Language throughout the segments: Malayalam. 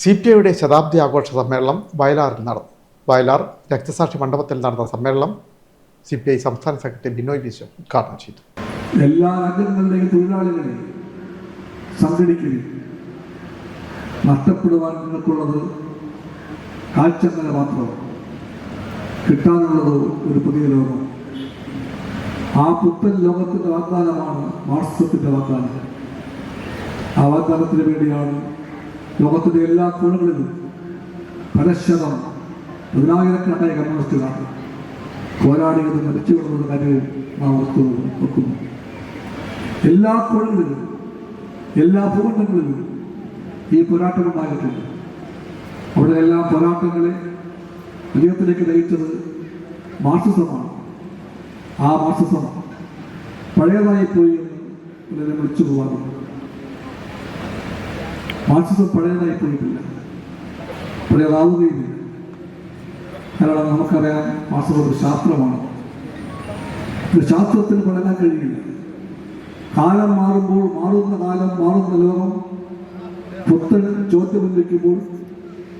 സി പി ഐയുടെ ശതാബ്ദി ആഘോഷ സമ്മേളനം വയലാറിൽ നടന്നു. വയലാർ രക്തസാക്ഷി മണ്ഡപത്തിൽ നടന്ന സമ്മേളനം സി പി ഐ സംസ്ഥാന സെക്രട്ടറി ബിനോയ് വിശ്വം ഉദ്ഘാടനം ചെയ്തു. എല്ലാ രാജ്യങ്ങളിലെയും തൊഴിലാളികളെ സംഘടിക്കുകയും നഷ്ടപ്പെടുവാൻ നിങ്ങൾക്കുള്ളത് കാഴ്ചങ്ങളെ മാത്രം കിട്ടാനുള്ളത് ഒരു പുതിയ ലോകം. ആ പുത്തൻ ലോകത്തിന്റെ വാഗ്ദാനമാണ് മാർസത്തിന്റെ വാഗ്ദാനം. ആ വാഗ്ദാനത്തിന് വേണ്ടിയാണ് ലോകത്തിന്റെ എല്ലാ കോണുകളിലും പരശതം പതിനായിരക്കണക്കായ കമ്മ്യൂണിസ്റ്റുകളാണ് പോരാടിയത് മരിച്ചു കൊടുക്കുന്ന കാര്യവും നാം ഓർത്തു വെക്കുന്നു. എല്ലാ കോണുകളിലും എല്ലാ ഭൂഖണ്ഡങ്ങളിലും ഈ പോരാട്ടം ഉണ്ടായിട്ടുണ്ട് അവിടെ എല്ലാ പോരാട്ടങ്ങളെ വിജയത്തിലേക്ക് നയിച്ചത് മാർക്സിസമാണ് ആ മാർക്സിസം പഴയതായി പോയി എന്ന് വിളിച്ചു പോകാറുണ്ട്. മാർക്സിസം പഴയതായി പോയിട്ടില്ല. പഴയതാവുകയുമില്ല. കാരണം നമുക്കറിയാം മാർക്സിസം ഒരു ശാസ്ത്രമാണ്. ഒരു ശാസ്ത്രത്തിൽ പഠനം കഴിയില്ല കാലം മാറുമ്പോൾ മാറുന്ന കാലം മാറുന്ന ലോകം പുത്തൻ ചോദ്യം ഉന്നയിക്കുമ്പോൾ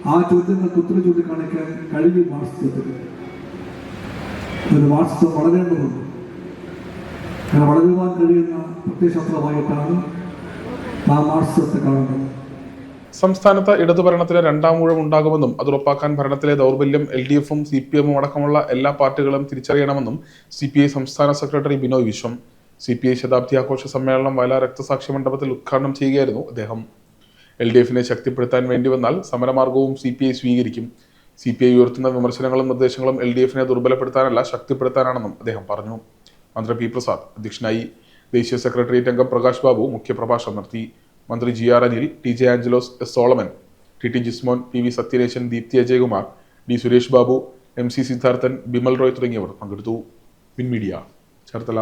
ആ ചോദ്യങ്ങൾ ഉത്തരം ചൂണ്ടിക്കാണിക്കാൻ കഴിയും മാർക്സിസത്തിന്. ഒരു മാർക്സിസം വളരേണ്ടതുണ്ട്. അങ്ങനെ വളരുവാൻ കഴിയുന്ന പ്രത്യയശാസ്ത്രമായിട്ടാണ് നാം മാർക്സിസത്തെ കാണുന്നത്. സംസ്ഥാനത്ത് ഇടതുഭരണത്തിന് രണ്ടാം ഊഴം ഉണ്ടാകുമെന്നും അത് ഉറപ്പാക്കാൻ ഭരണത്തിലെ ദൗർബല്യം എൽ ഡി എഫും സി പി എമ്മും അടക്കമുള്ള എല്ലാ പാർട്ടികളും തിരിച്ചറിയണമെന്നും സി പി ഐ സംസ്ഥാന secretary Binoy Viswam. C P I ശതാബ്ദി ആഘോഷ സമ്മേളനം വയലാർ രക്തസാക്ഷി മണ്ഡപത്തിൽ ഉദ്ഘാടനം ചെയ്യുകയായിരുന്നു അദ്ദേഹം. എൽ ഡി എഫിനെ ശക്തിപ്പെടുത്താൻ വേണ്ടി വന്നാൽ സമരമാർഗവും സി പി ഐ സ്വീകരിക്കും. സി പി ഐ ഉയർത്തുന്ന വിമർശനങ്ങളും നിർദ്ദേശങ്ങളും എൽ ഡി എഫിനെ ദുർബലപ്പെടുത്താനല്ല ശക്തിപ്പെടുത്താനാണെന്നും അദ്ദേഹം പറഞ്ഞു. മന്ത്രി പി പ്രസാദ് അധ്യക്ഷനായി ദേശീയ സെക്രട്ടേറിയറ്റ് അംഗം പ്രകാശ് ബാബു മുഖ്യപ്രഭാഷണം നടത്തി. മന്ത്രി G R Anil T J Angelos S Solomon T T Jismon P V Sathyanesan Deepthi Ajayakumar D Suresh Babu M C Siddharthan Bimal Roy തുടങ്ങിയവർ പങ്കെടുത്തു. Win media Cherthala.